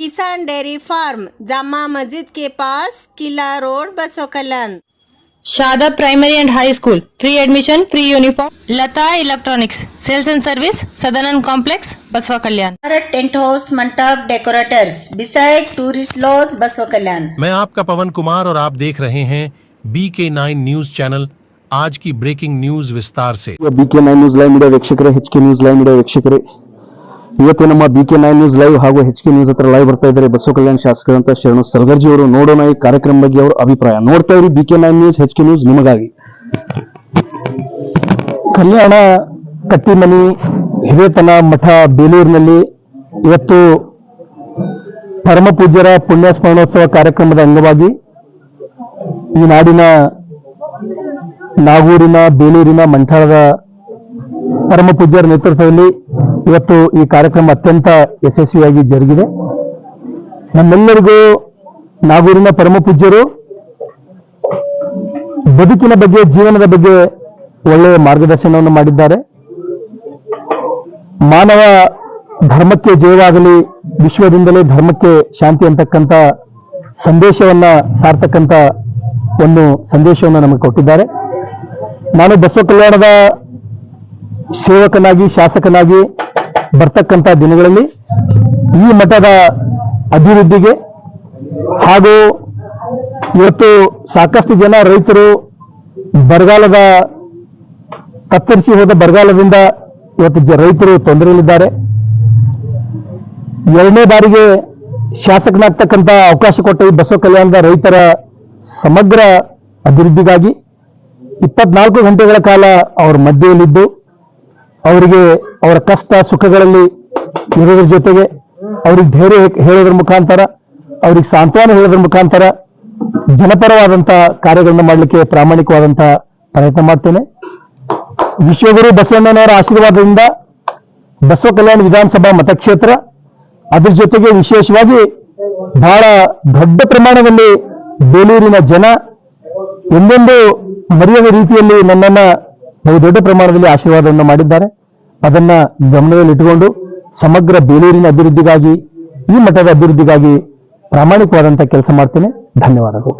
किसान dairy farm Jama Masjid के पास Qila road बसोकलन। Shada primary and high school free admission free uniform. Lata electronics sales and service Sadanand complex Basavakalyan. Bharat tent house mandap decorators beside tourist lodge Basavakalyan. मैं आपका पवन कुमार और आप देख रहे हैं बी के नाइन न्यूज़ चैनल आज की ब्रेकिंग न्यूज़ विस्तार से। BK nine news live media वीक्षक news live media वीक्षक ಇವತ್ತು ನಮ್ಮ B K nine news live ಹಾಗೂ ಹೆಚ್ ಕೆ ನ್ಯೂಸ್ ಹತ್ರ ಲೈವ್ ಬರ್ತಾ ಇದ್ದಾರೆ. ಬಸವ ಕಲ್ಯಾಣ ಶಾಸಕರಂತ ಶರಣು ಸಲ್ಗರ್ಜಿ ಅವರು ನೋಡೋಣ ಈ ಕಾರ್ಯಕ್ರಮ ಬಗ್ಗೆ ಅವರ ಅಭಿಪ್ರಾಯ. ನೋಡ್ತಾ ಇರಿ B K nine news H K news ನಿಮಗಾಗಿ. ಕಲ್ಯಾಣ ಕಟ್ಟಿಮನಿ ಹಿರೇತನ ಮಠ ಬೇಲೂರಿನಲ್ಲಿ ಇವತ್ತು ಪರಮ ಪೂಜ್ಯರ ಸ್ಮರಣೋತ್ಸವ ಕಾರ್ಯಕ್ರಮದ ಅಂಗವಾಗಿ ಈ ನಾಡಿನ ನಾಗೂರಿನ, ಬೇಲೂರಿನ ಮಂಠಳದ ಪರಮ ಪೂಜ್ಯರ ನೇತೃತ್ವದಲ್ಲಿ ಇವತ್ತು ಈ ಕಾರ್ಯಕ್ರಮ ಅತ್ಯಂತ ಯಶಸ್ವಿಯಾಗಿ ಜರುಗಿದೆ. ನಮ್ಮೆಲ್ಲರಿಗೂ ನಾಗೂರಿನ ಪರಮ ಪೂಜ್ಯರು, ಬದುಕಿನ ಬಗ್ಗೆ, ಜೀವನದ ಬಗ್ಗೆ ಒಳ್ಳೆಯ ಮಾರ್ಗದರ್ಶನವನ್ನು ಮಾಡಿದ್ದಾರೆ. ಮಾನವ ಧರ್ಮಕ್ಕೆ ಜಯವಾಗಲಿ, ವಿಶ್ವದಿಂದಲೇ ಧರ್ಮಕ್ಕೆ ಶಾಂತಿ ಅಂತಕ್ಕಂಥ ಸಂದೇಶವನ್ನ, ಸಾರ್ತಕ್ಕಂಥ ಒಂದು ಸಂದೇಶವನ್ನು ನಮಗೆ ಕೊಟ್ಟಿದ್ದಾರೆ. ನಾನು ಬಸವ ಕಲ್ಯಾಣದ ಸೇವಕನಾಗಿ, ಶಾಸಕನಾಗಿ ಬರ್ತಕ್ಕಂಥ ದಿನಗಳಲ್ಲಿ ಈ ಮಠದ ಅಭಿವೃದ್ಧಿಗೆ ಹಾಗೂ ಇವತ್ತು ಸಾಕಷ್ಟು ಜನ ರೈತರು ಬರಗಾಲದ ಕತ್ತರಿಸಿ ಹೋದ ಬರಗಾಲದಿಂದ ಇವತ್ತು ರೈತರು ತೊಂದರೆಯಲ್ಲಿದ್ದಾರೆ. ಎರಡನೇ ಬಾರಿಗೆ ಶಾಸಕನಾಗ್ತಕ್ಕಂಥ ಅವಕಾಶ ಕೊಟ್ಟ ಈ ಬಸವ ಕಲ್ಯಾಣದ ರೈತರ ಸಮಗ್ರ ಅಭಿವೃದ್ಧಿಗಾಗಿ ಇಪ್ಪತ್ನಾಲ್ಕು ಗಂಟೆಗಳ ಕಾಲ ಅವ್ರ ಮಧ್ಯೆಯಲ್ಲಿದ್ದು ಅವರಿಗೆ ಅವರ ಕಷ್ಟ ಸುಖಗಳಲ್ಲಿ ಇರೋದ್ರ ಜೊತೆಗೆ ಅವ್ರಿಗೆ ಧೈರ್ಯ ಹೇಳೋದ್ರ ಮುಖಾಂತರ, ಅವ್ರಿಗೆ ಸಾಂತ್ವನ ಹೇಳೋದ್ರ ಮುಖಾಂತರ ಜನಪರವಾದಂತಹ ಕಾರ್ಯಗಳನ್ನ ಮಾಡಲಿಕ್ಕೆ ಪ್ರಾಮಾಣಿಕವಾದಂತ ಪ್ರಯತ್ನ ಮಾಡ್ತೇನೆ. ವಿಶ್ವಗುರು ಬಸವಣ್ಣನವರ ಆಶೀರ್ವಾದದಿಂದ ಬಸವ ಕಲ್ಯಾಣ ವಿಧಾನಸಭಾ ಮತಕ್ಷೇತ್ರ ಅದ್ರ ಜೊತೆಗೆ ವಿಶೇಷವಾಗಿ ಬಹಳ ದೊಡ್ಡ ಪ್ರಮಾಣದಲ್ಲಿ ಬೇಲೂರಿನ ಜನ ಒಂದೊಂದು ಮರೆಯದ ರೀತಿಯಲ್ಲಿ ನನ್ನನ್ನ ಬಹುದೊಡ್ಡ ಪ್ರಮಾಣದಲ್ಲಿ ಆಶೀರ್ವಾದವನ್ನು ಮಾಡಿದ್ದಾರೆ. ಅದನ್ನ ಗಮನದಲ್ಲಿಟ್ಟುಕೊಂಡು ಸಮಗ್ರ ಬೇಲೂರಿನ ಅಭಿವೃದ್ಧಿಗಾಗಿ, ಈ ಮಠದ ಅಭಿವೃದ್ಧಿಗಾಗಿ ಪ್ರಾಮಾಣಿಕವಾದಂತಹ ಕೆಲಸ ಮಾಡ್ತೇನೆ. ಧನ್ಯವಾದಗಳು.